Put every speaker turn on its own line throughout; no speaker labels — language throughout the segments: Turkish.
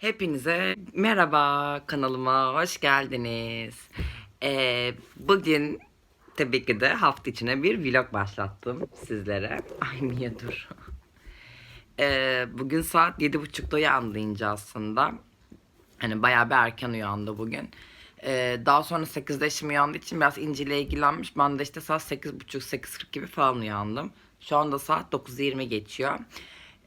Hepinize merhaba kanalıma hoş geldiniz. Ee, bugün tabii ki de hafta içine bir vlog başlattım sizlere. Ay niye dur. Ee, bugün saat 7.30'da uyandı aslında. Hani bayağı bir erken uyandı bugün. Ee, daha sonra 8'de eşim uyandığı için biraz İnci ile ilgilenmiş. Ben de işte saat 8.30-8.40 gibi falan uyandım. Şu anda saat 9.20 geçiyor.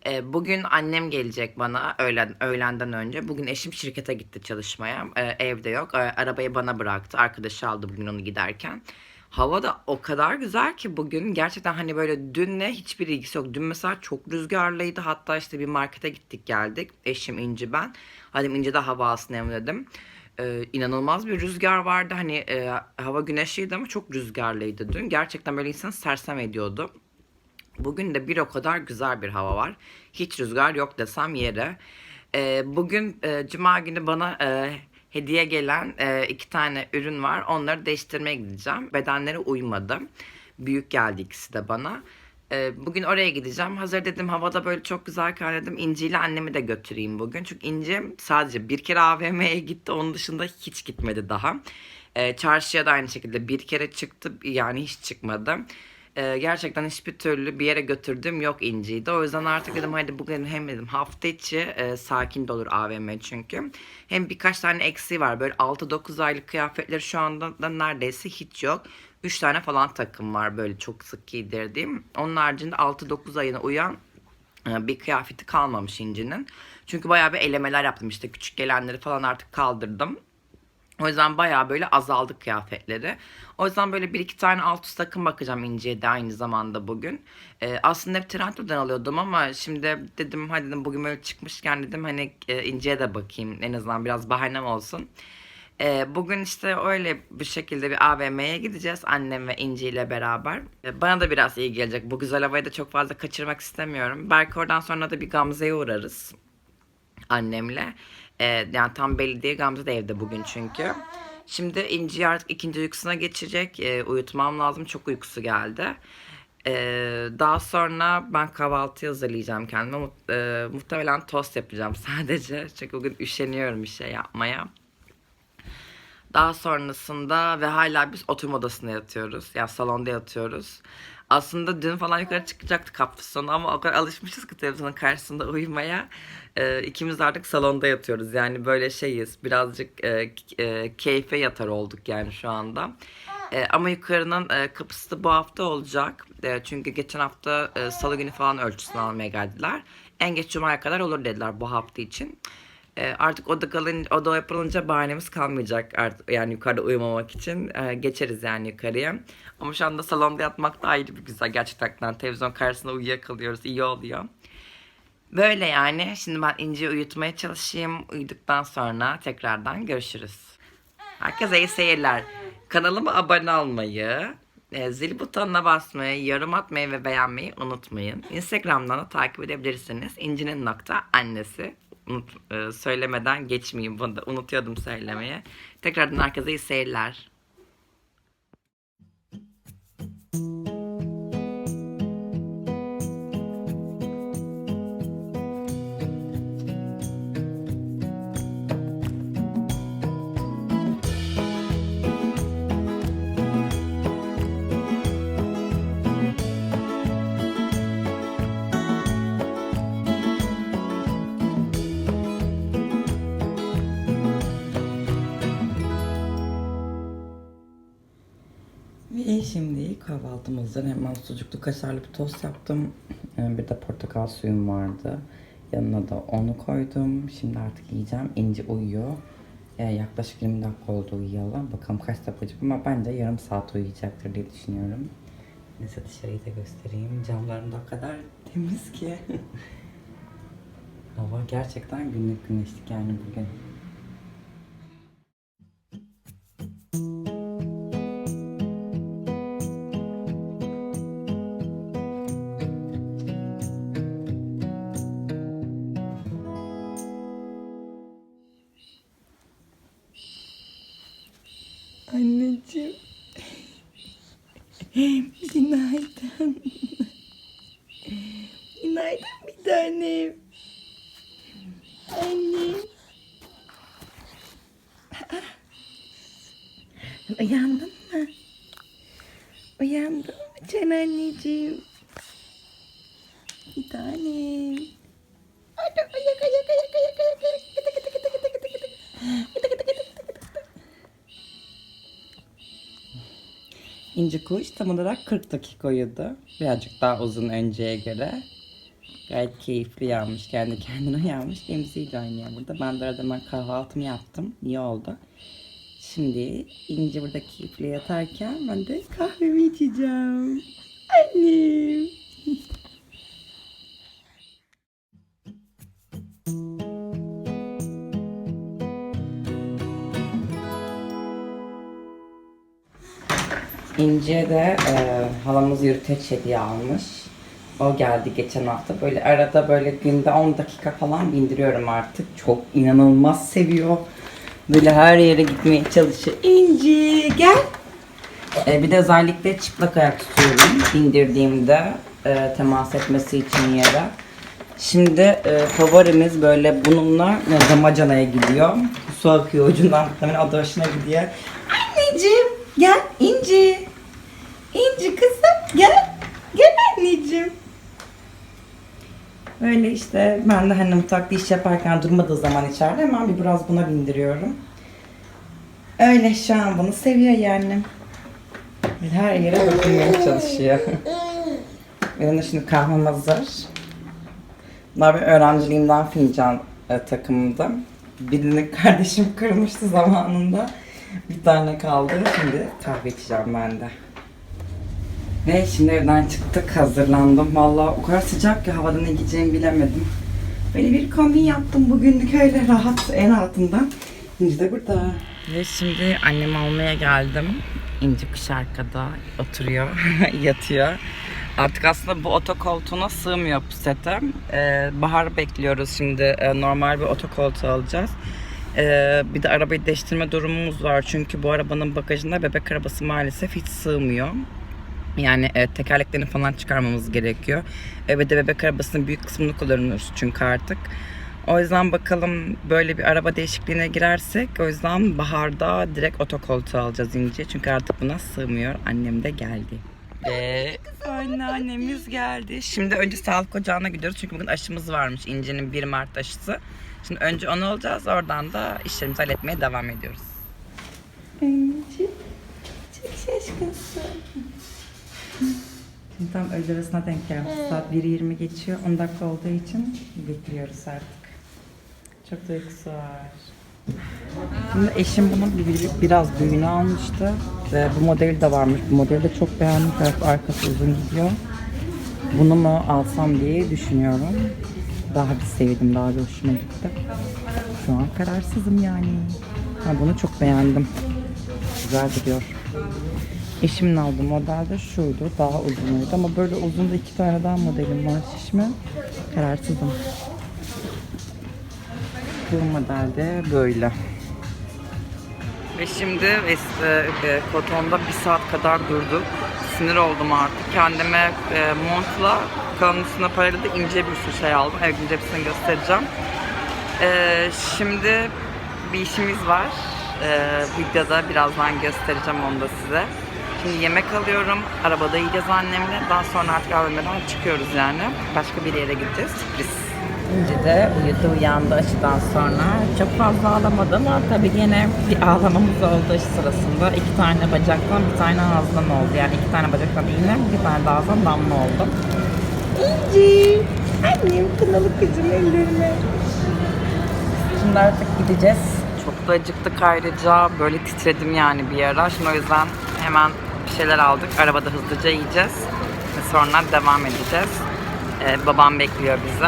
Ee, bugün annem gelecek bana öğlen, öğlenden önce. Bugün eşim şirkete gitti çalışmaya. Ee, evde yok. Ee, arabayı bana bıraktı. Arkadaşı aldı bugün onu giderken. Hava da o kadar güzel ki bugün gerçekten hani böyle dünle hiçbir ilgisi yok. Dün mesela çok rüzgarlıydı. Hatta işte bir markete gittik geldik. Eşim İnci ben. Hadi İnci de hava alsın hem dedim. Ee, inanılmaz bir rüzgar vardı. Hani e, hava güneşliydi ama çok rüzgarlıydı dün. Gerçekten böyle insanı sersem ediyordu. Bugün de bir o kadar güzel bir hava var. Hiç rüzgar yok desem yere. Ee, bugün e, Cuma günü bana e, hediye gelen e, iki tane ürün var. Onları değiştirmeye gideceğim. Bedenleri uymadı. Büyük geldi ikisi de bana. E, bugün oraya gideceğim. Hazır dedim havada böyle çok güzelken dedim İnci ile annemi de götüreyim bugün. Çünkü İnci sadece bir kere AVM'ye gitti. Onun dışında hiç gitmedi daha. E, çarşıya da aynı şekilde bir kere çıktı. Yani hiç çıkmadı. Ee, gerçekten hiçbir türlü bir yere götürdüğüm yok İnci'yi de. O yüzden artık dedim hadi bugün hem dedim hafta içi e, sakin de olur AVM çünkü. Hem birkaç tane eksiği var. Böyle 6-9 aylık kıyafetleri şu anda da neredeyse hiç yok. 3 tane falan takım var böyle çok sık giydirdiğim. Onun haricinde 6-9 ayına uyan e, bir kıyafeti kalmamış İnci'nin. Çünkü bayağı bir elemeler yaptım işte küçük gelenleri falan artık kaldırdım. O yüzden bayağı böyle azaldı kıyafetleri. O yüzden böyle bir iki tane alt üst takım bakacağım İnci'ye de aynı zamanda bugün. Ee, aslında hep Trendyol'dan alıyordum ama şimdi dedim hadi dedim bugün böyle çıkmışken dedim hani e, İnci'ye de bakayım. En azından biraz bahanem olsun. Ee, bugün işte öyle bir şekilde bir AVM'ye gideceğiz annem ve İnci ile beraber. Ee, bana da biraz iyi gelecek. Bu güzel havayı da çok fazla kaçırmak istemiyorum. Belki oradan sonra da bir Gamze'ye uğrarız annemle. Ee, yani tam belli değil Gamze de evde bugün çünkü. Şimdi İnci artık ikinci uykusuna geçecek. Ee, uyutmam lazım. Çok uykusu geldi. Ee, daha sonra ben kahvaltı hazırlayacağım kendime. Mu- e, muhtemelen tost yapacağım sadece. Çünkü bugün üşeniyorum bir şey yapmaya. Daha sonrasında ve hala biz oturma odasında yatıyoruz. Yani salonda yatıyoruz. Aslında dün falan yukarı çıkacaktık hafta sonu ama o kadar alışmışız ki televizyonun karşısında uyumaya. Ee, ikimiz artık salonda yatıyoruz. Yani böyle şeyiz. Birazcık e, e, keyfe yatar olduk yani şu anda. E, ama yukarının e, kapısı da bu hafta olacak. E, çünkü geçen hafta e, salı günü falan ölçüsünü almaya geldiler. En geç cumaya kadar olur dediler bu hafta için. E, artık oda kalın, oda yapılınca bahanemiz kalmayacak artık yani yukarıda uyumamak için E, geçeriz yani yukarıya. Ama şu anda salonda yatmak da ayrı bir güzel. Gerçekten televizyon karşısında uyuyakalıyoruz. iyi oluyor. Böyle yani. Şimdi ben İnci'yi uyutmaya çalışayım. Uyuduktan sonra tekrardan görüşürüz. Herkese iyi seyirler. Kanalıma abone olmayı, e, zil butonuna basmayı, yorum atmayı ve beğenmeyi unutmayın. Instagram'dan da takip edebilirsiniz. İnci'nin nokta annesi. Unut, e, söylemeden geçmeyeyim bunu da unutuyordum söylemeye. Tekrardan herkese iyi seyirler. Kahvaltımızdan hemen sucuklu kaşarlı bir tost yaptım. Ee, Bir de portakal suyum vardı. Yanına da onu koydum. Şimdi artık yiyeceğim. İnci uyuyor. Ee, yaklaşık 20 dakika oldu uyuyalı. Bakalım kaç uyuyacak ama bence yarım saat uyuyacaktır diye düşünüyorum. Neyse dışarıyı da göstereyim. Camlarım da o kadar temiz ki. Hava gerçekten günlük güneşlik yani bugün. İnci kuş tam olarak 40 dakika uyudu. Birazcık daha uzun önceye göre. Gayet keyifli yanmış. Kendi kendine uyanmış. Emziğiyle oynuyor burada. Ben de arada kahvaltımı yaptım. İyi oldu. Şimdi İnci burada keyifli yatarken ben de kahvemi içeceğim. Annem. İnce de e, halamız yürüteç hediye almış. O geldi geçen hafta. Böyle arada böyle günde 10 dakika falan bindiriyorum artık. Çok inanılmaz seviyor. Böyle her yere gitmeye çalışıyor. İnci gel. E, bir de özellikle çıplak ayak tutuyorum bindirdiğimde e, temas etmesi için yere. Şimdi e, favorimiz böyle bununla e, damacanaya gidiyor. Su akıyor ucundan o da hoşuna gidiyor. Anneciğim gel İnci. İnci kızım gel. Gel anneciğim. Öyle işte ben de hani mutfakta iş yaparken durmadığı zaman içeride hemen bir biraz buna bindiriyorum. Öyle şu an bunu seviyor yani. Her yere dokunmaya çalışıyor. Benim de şimdi kahvem hazır. Bunlar bir öğrenciliğimden fincan e, takımında. Birini kardeşim kırmıştı zamanında. Bir tane kaldı. Şimdi kahve içeceğim ben de. Ve şimdi evden çıktık, hazırlandım. Vallahi o kadar sıcak ki havada ne giyeceğimi bilemedim. Böyle bir kombin yaptım bugünlük öyle rahat, en altından. İnci de burada. Ve şimdi annemi almaya geldim. İnci kuş arkada oturuyor, yatıyor. Artık aslında bu otokoltuğuna sığmıyor pusete. Ee, bahar bekliyoruz şimdi. Ee, normal bir otokoltuğu alacağız. Ee, bir de arabayı değiştirme durumumuz var. Çünkü bu arabanın bagajında bebek arabası maalesef hiç sığmıyor. Yani e, tekerleklerini falan çıkarmamız gerekiyor. E, ve de bebek arabasının büyük kısmını kullanıyoruz çünkü artık. O yüzden bakalım böyle bir araba değişikliğine girersek o yüzden baharda direkt otokoltuğu alacağız İnci. Çünkü artık buna sığmıyor. Annem de geldi. Ve anneannemiz geldi. Şimdi önce sağlık ocağına gidiyoruz. Çünkü bugün aşımız varmış. İnci'nin 1 Mart aşısı. Şimdi önce onu alacağız. Oradan da işlerimizi halletmeye devam ediyoruz. İnci çok şaşkınsın. Şimdi tam öğle arasına denk gelmiş. Saat 1.20 geçiyor. 10 dakika olduğu için bekliyoruz artık. Çok da uykusu var. Şimdi eşim bunun bir, bir- biraz büyüğünü almıştı. Ve bu modeli de varmış. Bu modeli de çok beğendim. Taraf arkası uzun gidiyor. Bunu mu alsam diye düşünüyorum. Daha bir sevdim. Daha bir hoşuma gitti. Şu an kararsızım yani. Ha, bunu çok beğendim. Güzel duruyor. Eşimin aldığı model de şuydu. Daha uzunuydu ama böyle uzun da iki tane daha modelim var şişme. Kararsızım. Bu model de böyle. Ve şimdi es- e, Koton'da bir saat kadar durduk. Sinir oldum artık. Kendime e, montla kalanın üstüne parayla da ince bir sürü şey aldım. Evet ince hepsini göstereceğim. E, şimdi bir işimiz var. E, videoda birazdan göstereceğim onu da size. Şimdi yemek alıyorum. Arabada yiyeceğiz annemle. Daha sonra artık AVM'den çıkıyoruz yani. Başka bir yere gideceğiz. Sürpriz. İnci de uyudu uyandı aşıdan sonra. Çok fazla ağlamadı ama tabii yine bir ağlamamız oldu aşı sırasında. İki tane bacaktan bir tane ağızdan oldu. Yani iki tane bacaktan iğne, bir tane de ağızdan damla oldu. İnci! Annem kınalı kızım ellerine. Şimdi artık gideceğiz. Çok da acıktık ayrıca. Böyle titredim yani bir ara. Şimdi o yüzden hemen bir şeyler aldık. Arabada hızlıca yiyeceğiz. Ve sonra devam edeceğiz. Ee, babam bekliyor bizi.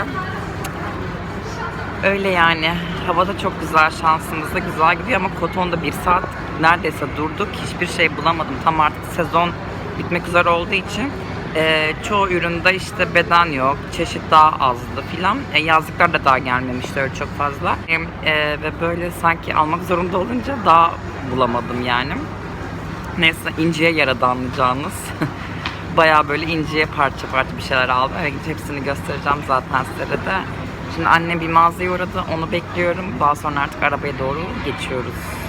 Öyle yani. Havada çok güzel, şansımız da güzel gidiyor ama Koton'da bir saat neredeyse durduk. Hiçbir şey bulamadım. Tam artık sezon bitmek üzere olduğu için e, çoğu üründe işte beden yok, çeşit daha azdı filan. E, yazlıklar da daha gelmemişti öyle çok fazla. E, ve böyle sanki almak zorunda olunca daha bulamadım yani. Neyse inciye yaradı anlayacağınız. Bayağı böyle inciye parça parça bir şeyler aldım. Evet hepsini göstereceğim zaten size de. Şimdi annem bir mağazaya uğradı. Onu bekliyorum. Daha sonra artık arabaya doğru geçiyoruz.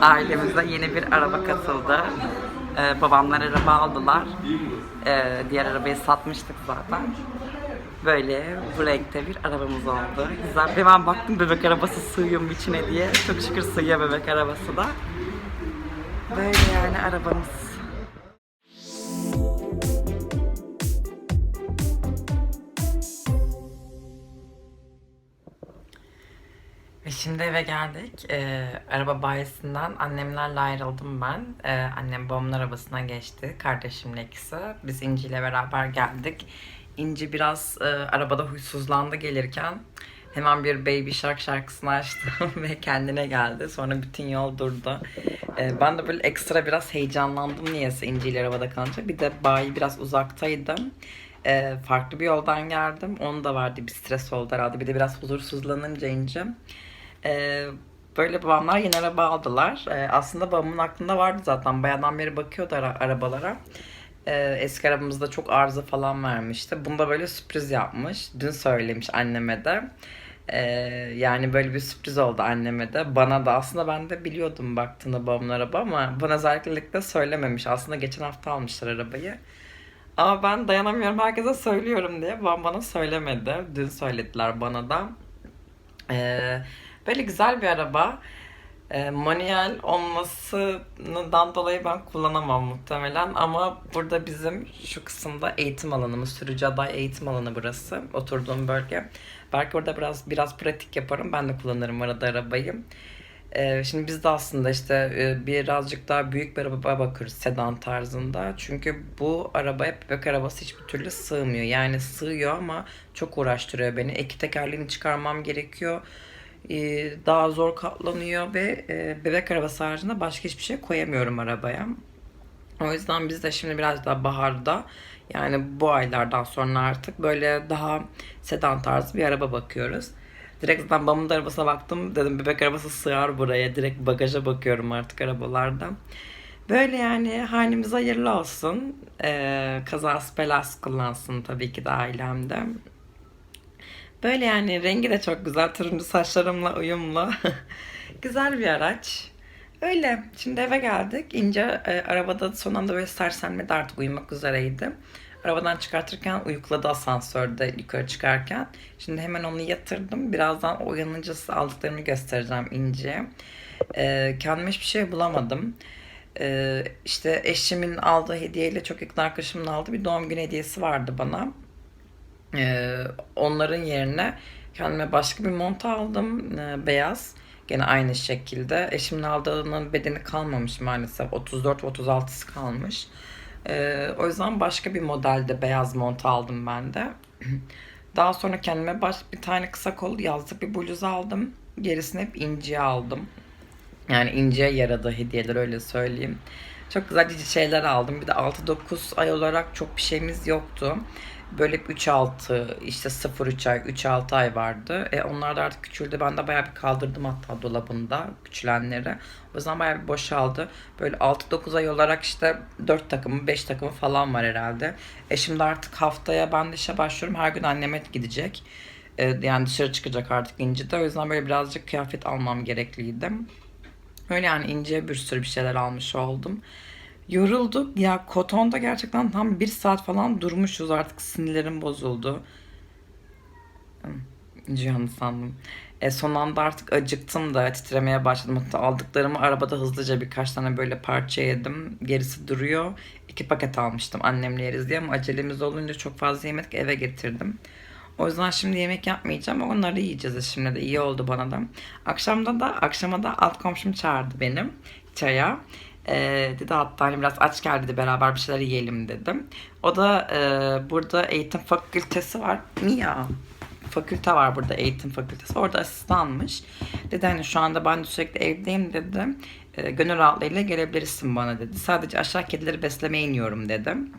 Ailemize yeni bir araba katıldı. Ee, babamlar araba aldılar. Ee, diğer arabayı satmıştık zaten. Böyle bu renkte bir arabamız oldu. Güzel. Ve ben baktım bebek arabası sığıyor mu içine diye. Çok şükür sığıyor bebek arabası da. Böyle yani arabamız. Şimdi eve geldik. Ee, araba bayisinden annemlerle ayrıldım ben. Ee, annem babamın arabasına geçti. Kardeşimle ikisi. Biz İnci ile beraber geldik. İnci biraz e, arabada huysuzlandı gelirken. Hemen bir Baby Shark şarkısını açtı ve kendine geldi. Sonra bütün yol durdu. Ee, ben de böyle ekstra biraz heyecanlandım niyeyse İnci ile arabada kalınca. Bir de bayi biraz uzaktaydım. Ee, farklı bir yoldan geldim. Onun da vardı bir stres oldu herhalde. Bir de biraz huzursuzlanınca İnci. Ee, böyle babamlar yeni araba aldılar. Ee, aslında babamın aklında vardı zaten. Bayağıdan beri bakıyordu ara- arabalara. Ee, eski arabamızda çok arıza falan vermişti. Bunu da böyle sürpriz yapmış. Dün söylemiş anneme de. Ee, yani böyle bir sürpriz oldu anneme de. Bana da aslında ben de biliyordum baktığında babamın araba ama bana özellikle söylememiş. Aslında geçen hafta almışlar arabayı. Ama ben dayanamıyorum herkese söylüyorum diye. Babam bana söylemedi. Dün söylediler bana da. Ee, böyle güzel bir araba. Ee, manuel olmasından dolayı ben kullanamam muhtemelen ama burada bizim şu kısımda eğitim alanımız, sürücü aday eğitim alanı burası. Oturduğum bölge. Belki orada biraz biraz pratik yaparım. Ben de kullanırım arada arabayı. Ee, şimdi biz de aslında işte e, birazcık daha büyük bir araba bakıyoruz sedan tarzında. Çünkü bu arabaya bebek arabası hiçbir türlü sığmıyor. Yani sığıyor ama çok uğraştırıyor beni. İki tekerleğini çıkarmam gerekiyor. Ee, daha zor katlanıyor ve e, bebek arabası haricinde başka hiçbir şey koyamıyorum arabaya. O yüzden biz de şimdi biraz daha baharda yani bu aylardan sonra artık böyle daha sedan tarzı bir araba bakıyoruz. Direkt zaten babamın arabasına baktım. Dedim bebek arabası sığar buraya. Direkt bagaja bakıyorum artık arabalarda. Böyle yani halimiz hayırlı olsun. Ee, kazası belası kullansın tabii ki de ailemde. Böyle yani rengi de çok güzel. Turuncu saçlarımla uyumlu. güzel bir araç. Öyle. Şimdi eve geldik. İnce e, arabada son anda böyle sersemledi artık uyumak üzereydi. Arabadan çıkartırken uyukladı asansörde yukarı çıkarken. Şimdi hemen onu yatırdım. Birazdan uyanınca size aldıklarımı göstereceğim İnce'ye. E, kendime hiçbir şey bulamadım. E, işte eşimin aldığı hediyeyle çok yakın arkadaşımın aldığı bir doğum günü hediyesi vardı bana. Ee, onların yerine kendime başka bir mont aldım. Ee, beyaz. Gene aynı şekilde. Eşimin aldığının bedeni kalmamış maalesef. 34 ve 36'sı kalmış. Ee, o yüzden başka bir modelde beyaz mont aldım ben de. Daha sonra kendime baş, bir tane kısa kol yazlık bir bluz aldım. Gerisini hep inciye aldım. Yani inceye yaradı hediyeler öyle söyleyeyim. Çok güzel cici şeyler aldım. Bir de 6-9 ay olarak çok bir şeyimiz yoktu. Böyle 3-6 işte 0-3 ay 3-6 ay vardı. E, onlar da artık küçüldü. Ben de bayağı bir kaldırdım hatta dolabında küçülenleri. O yüzden bayağı bir boşaldı. Böyle 6-9 ay olarak işte 4 takımı 5 takımı falan var herhalde. E şimdi artık haftaya ben de işe başlıyorum. Her gün anneme gidecek. E, yani dışarı çıkacak artık İnci de. O yüzden böyle birazcık kıyafet almam gerekliydi. Öyle yani inceye bir sürü bir şeyler almış oldum. Yorulduk. Ya kotonda gerçekten tam bir saat falan durmuşuz. Artık sinirlerim bozuldu. Cihan'ı sandım. E, son anda artık acıktım da titremeye başladım. Hatta aldıklarımı arabada hızlıca birkaç tane böyle parça yedim. Gerisi duruyor. İki paket almıştım annemle yeriz diye ama acelemiz olunca çok fazla yemedik eve getirdim. O yüzden şimdi yemek yapmayacağım. Onları yiyeceğiz şimdi de. iyi oldu bana da. Akşamda da akşama da alt komşum çağırdı benim çaya. Ee, dedi hatta hani biraz aç gel dedi beraber bir şeyler yiyelim dedim. O da e, burada eğitim fakültesi var. Mia fakülte var burada eğitim fakültesi. Orada asistanmış. Dedi hani şu anda ben de sürekli evdeyim dedi. E, gönül rahatlığıyla gelebilirsin bana dedi. Sadece aşağı kedileri beslemeye iniyorum dedim.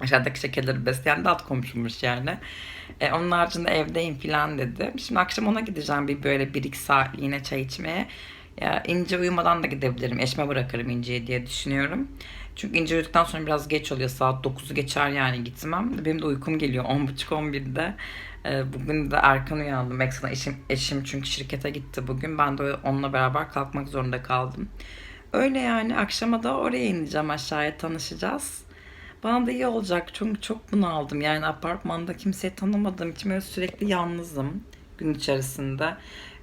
Aşağıdaki şey kedileri besleyen de alt komşummuş yani. E, onun haricinde evdeyim falan dedi. Şimdi akşam ona gideceğim bir böyle bir iki saatliğine çay içmeye. Ya İnce uyumadan da gidebilirim. Eşime bırakırım İnce'yi diye düşünüyorum. Çünkü İnce uyuduktan sonra biraz geç oluyor. Saat 9'u geçer yani gitmem. Benim de uykum geliyor 10.30-11'de. Ee, bugün de erken uyandım. Ekstra eşim, eşim çünkü şirkete gitti bugün. Ben de onunla beraber kalkmak zorunda kaldım. Öyle yani akşama da oraya ineceğim aşağıya tanışacağız. Bana da iyi olacak çünkü çok bunaldım. Yani apartmanda kimseyi tanımadığım için sürekli yalnızım gün içerisinde.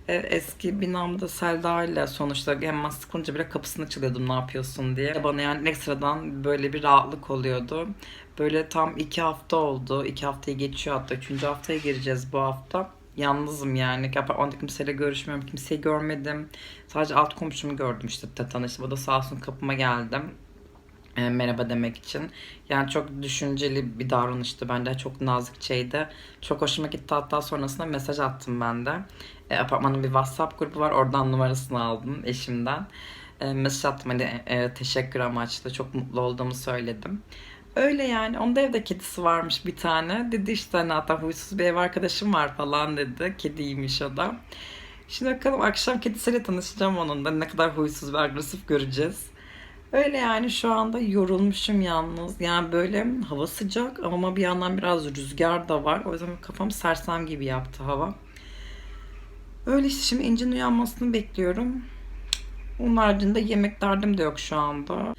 E, Eski binamda Selda ile sonuçta gelmez sıkılınca bile kapısını çalıyordum ne yapıyorsun diye. Bana yani ekstradan böyle bir rahatlık oluyordu. Böyle tam iki hafta oldu. İki haftayı geçiyor hatta. Üçüncü haftaya gireceğiz bu hafta. Yalnızım yani. Apartmanda kimseyle görüşmüyorum. Kimseyi görmedim. Sadece alt komşumu gördüm işte tanıştım. O da sağ olsun kapıma geldim e, merhaba demek için. Yani çok düşünceli bir davranıştı bence. Çok nazikçeydi. Çok hoşuma gitti. Hatta sonrasında mesaj attım ben de. E, apartmanın bir WhatsApp grubu var. Oradan numarasını aldım eşimden. E, mesaj attım hani e, teşekkür amaçlı. Çok mutlu olduğumu söyledim. Öyle yani. Onda evde kedisi varmış bir tane. Dedi işte hani hatta huysuz bir ev arkadaşım var falan dedi. Kediymiş o da. Şimdi bakalım akşam kedisiyle tanışacağım onunla. Ne kadar huysuz ve agresif göreceğiz. Öyle yani şu anda yorulmuşum yalnız. Yani böyle hava sıcak ama bir yandan biraz rüzgar da var. O yüzden kafam sersem gibi yaptı hava. Öyle işte şimdi İnci'nin uyanmasını bekliyorum. Onun haricinde yemek derdim de yok şu anda.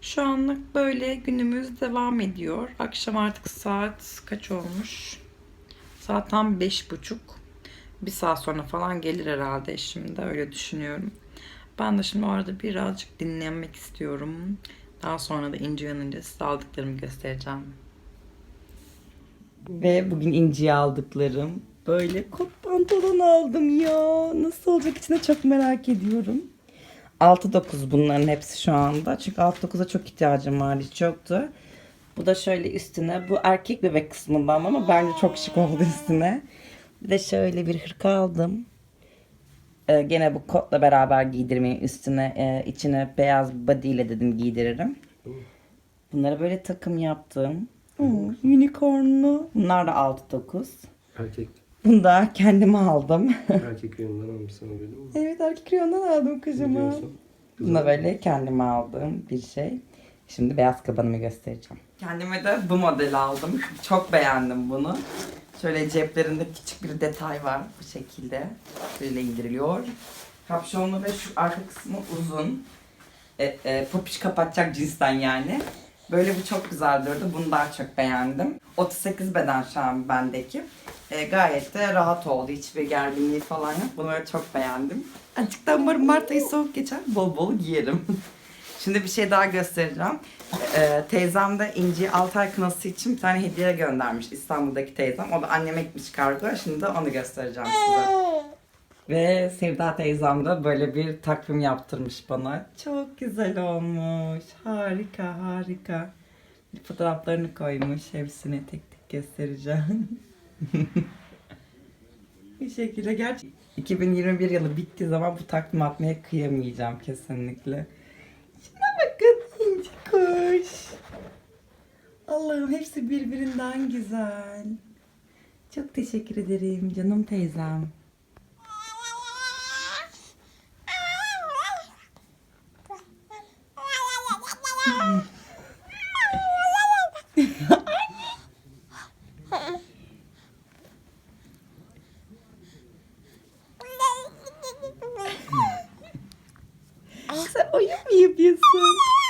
Şu anlık böyle günümüz devam ediyor. Akşam artık saat kaç olmuş? Saat tam beş buçuk. Bir saat sonra falan gelir herhalde eşim de öyle düşünüyorum. Ben de şimdi orada birazcık dinlenmek istiyorum. Daha sonra da İnci uyanınca size aldıklarımı göstereceğim. Ve bugün İnci'ye aldıklarım. Böyle kot pantolon aldım ya. Nasıl olacak içine çok merak ediyorum. 6-9 bunların hepsi şu anda. Çünkü 6-9'a çok ihtiyacım vardı. Hiç yoktu. Bu da şöyle üstüne. Bu erkek bebek kısmından ama bence çok şık oldu üstüne. Bir de şöyle bir hırka aldım. Ee, gene bu kotla beraber giydirmeyi üstüne e, içine beyaz body ile dedim giydiririm. Bunları böyle takım yaptım. Hmm, unicornlu. Bunlar da 6-9.
Erkek,
Bunu da kendime aldım.
erkek yönünden almışsın öyle mi?
evet erkek reyondan aldım kızıma. Bunu da böyle kendime aldığım bir şey. Şimdi beyaz kabanımı göstereceğim. Kendime de bu modeli aldım. Çok beğendim bunu. Şöyle ceplerinde küçük bir detay var bu şekilde. Böyle indiriliyor. Kapşonlu ve şu arka kısmı uzun. E, e, popiş kapatacak cinsten yani. Böyle bu çok güzel durdu. Bunu daha çok beğendim. 38 beden şu an bendeki. E, gayet de rahat oldu. Hiçbir gerginliği falan yok. Böyle çok beğendim. Azıcık umarım Mart ayı soğuk geçer. Bol bol giyerim. Şimdi bir şey daha göstereceğim. Ee, teyzem de İnci 6 ay kınası için bir tane hediye göndermiş İstanbul'daki teyzem. O da anneme gitmiş kargo. Şimdi de onu göstereceğim size. Ve Sevda teyzem de böyle bir takvim yaptırmış bana. Çok güzel olmuş. Harika harika. Fotoğraflarını koymuş. Hepsini tek tek göstereceğim. bir şekilde gerçi 2021 yılı bittiği zaman bu takvim atmaya kıyamayacağım kesinlikle. Şuna bakın inci kuş. Allah'ım hepsi birbirinden güzel. Çok teşekkür ederim canım teyzem. Sen oyun mu yapıyorsun?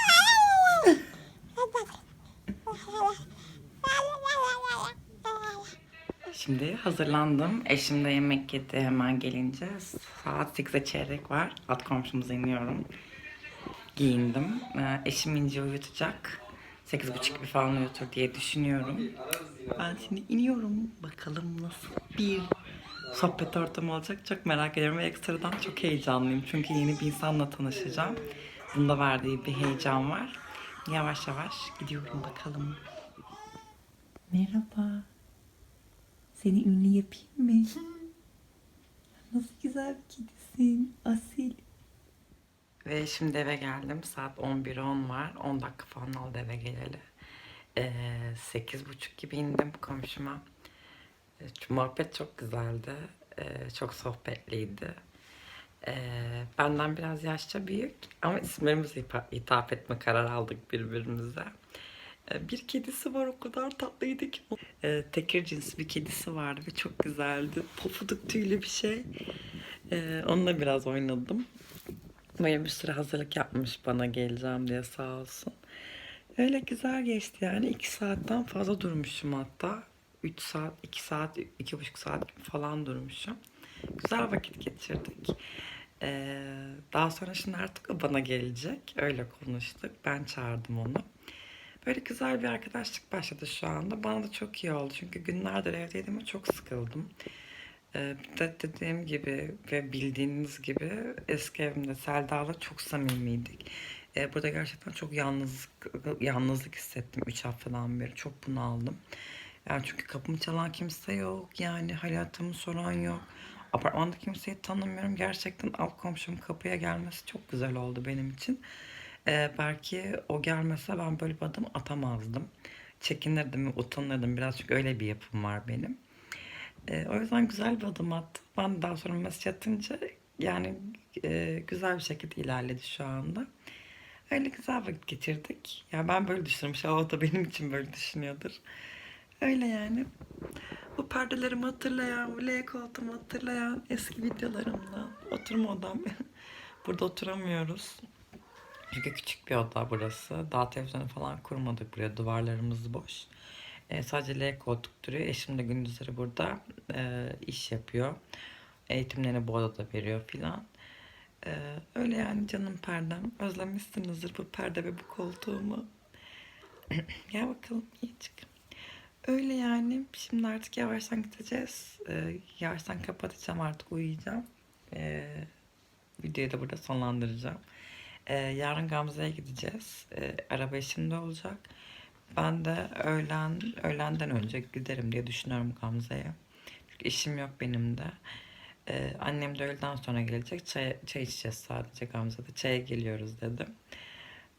Şimdi hazırlandım. Eşim de yemek yedi hemen gelince. Saat 8'e çeyrek var. Alt komşumuza iniyorum. Giyindim. Ee, Eşim İnci uyutacak. 8.30 gibi falan uyutur diye düşünüyorum. Ben şimdi iniyorum. Bakalım nasıl bir sohbet ortamı olacak. Çok merak ediyorum ve ekstradan çok heyecanlıyım. Çünkü yeni bir insanla tanışacağım. Bunda verdiği bir heyecan var. Yavaş yavaş gidiyorum bakalım. Merhaba. Seni ünlü yapayım mı? Nasıl güzel bir kedisin. Asil. Ve şimdi eve geldim. Saat 11.10 var. 10 dakika falan oldu eve geleli. Ee, 8.30 gibi indim komşuma. Ee, muhabbet çok güzeldi. Ee, çok sohbetliydi. Ee, benden biraz yaşça büyük ama isimlerimizi hitap etme kararı aldık birbirimize. Ee, Bir kedisi var o kadar tatlıydı ki. Ee, tekir cinsi bir kedisi vardı ve çok güzeldi. Pofuduk tüylü bir şey. Ee, onunla biraz oynadım. Böyle bir sürü hazırlık yapmış bana geleceğim diye sağ olsun. Öyle güzel geçti yani. 2 saatten fazla durmuşum hatta. 3 saat, 2 saat, 2,5 saat falan durmuşum. Güzel vakit geçirdik. Ee, daha sonra şimdi artık bana gelecek. Öyle konuştuk. Ben çağırdım onu. Böyle güzel bir arkadaşlık başladı şu anda. Bana da çok iyi oldu. Çünkü günlerdir evdeydim ve çok sıkıldım. Ee, dediğim gibi ve bildiğiniz gibi eski evimde Selda'la çok samimiydik. Ee, burada gerçekten çok yalnızlık, yalnızlık hissettim 3 haftadan beri. Çok bunaldım. Yani çünkü kapımı çalan kimse yok. Yani hayatımı soran yok. Apartmanda kimseyi tanımıyorum. Gerçekten alt komşum kapıya gelmesi çok güzel oldu benim için. Ee, belki o gelmese ben böyle bir adım atamazdım. Çekinirdim, utanırdım. Biraz çünkü öyle bir yapım var benim. Ee, o yüzden güzel bir adım attım. Ben daha sonra mesaj atınca yani e, güzel bir şekilde ilerledi şu anda. Öyle güzel vakit geçirdik. Ya ben böyle. İnşallah o da benim için böyle düşünüyordur. Öyle yani. Bu perdelerimi hatırlayan, bu L koltuğumu hatırlayan eski videolarımdan. Oturma odam. Burada oturamıyoruz. Çünkü küçük bir oda burası. Daha televizyonu falan kurmadık buraya. Duvarlarımız boş. E, sadece L koltuk duruyor. Eşim de gündüzleri burada e, iş yapıyor. Eğitimlerini bu odada veriyor filan. E, öyle yani canım perdem. Özlemişsinizdir bu perde ve bu koltuğumu. Gel bakalım iyi çık. Öyle yani. Şimdi artık yavaştan gideceğiz. E, yavaştan kapatacağım artık uyuyacağım. E, videoyu da burada sonlandıracağım. E, yarın Gamze'ye gideceğiz. E, araba işimde olacak. Ben de öğlen öğlenden önce giderim diye düşünüyorum Gamze'ye. Çünkü işim yok benim de. Ee, annem de öğleden sonra gelecek. Çay, çay içeceğiz sadece Gamze'de. Çaya geliyoruz dedim.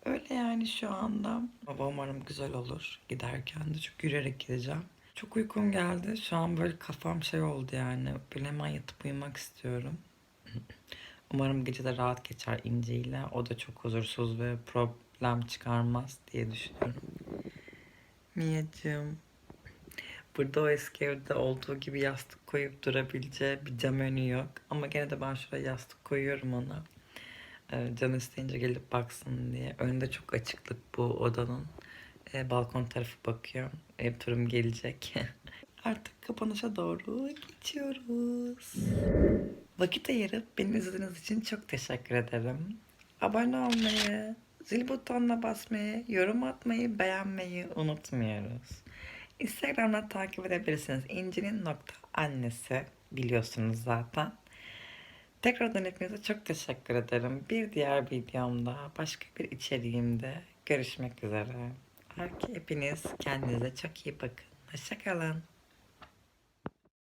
Öyle yani şu anda. Baba umarım güzel olur giderken de. Çünkü yürüyerek gideceğim. Çok uykum geldi. Şu an böyle kafam şey oldu yani. Böyle hemen yatıp uyumak istiyorum. Umarım gece de rahat geçer İnce ile. O da çok huzursuz ve problem çıkarmaz diye düşünüyorum. Miyacığım. Burada o eski evde olduğu gibi yastık koyup durabileceği bir cam önü yok. Ama gene de ben şuraya yastık koyuyorum ona. Ee, can isteyince gelip baksın diye. Önünde çok açıklık bu odanın. Ee, balkon tarafı bakıyor. Ev turum gelecek. Artık kapanışa doğru geçiyoruz. Vakit ayırıp beni izlediğiniz için çok teşekkür ederim. Abone olmayı, zil butonuna basmayı, yorum atmayı, beğenmeyi unutmuyoruz. Instagram'da takip edebilirsiniz. İnci'nin nokta annesi biliyorsunuz zaten. Tekrardan hepinize çok teşekkür ederim. Bir diğer videomda, başka bir içeriğimde görüşmek üzere. Hepiniz kendinize çok iyi bakın. Hoşçakalın.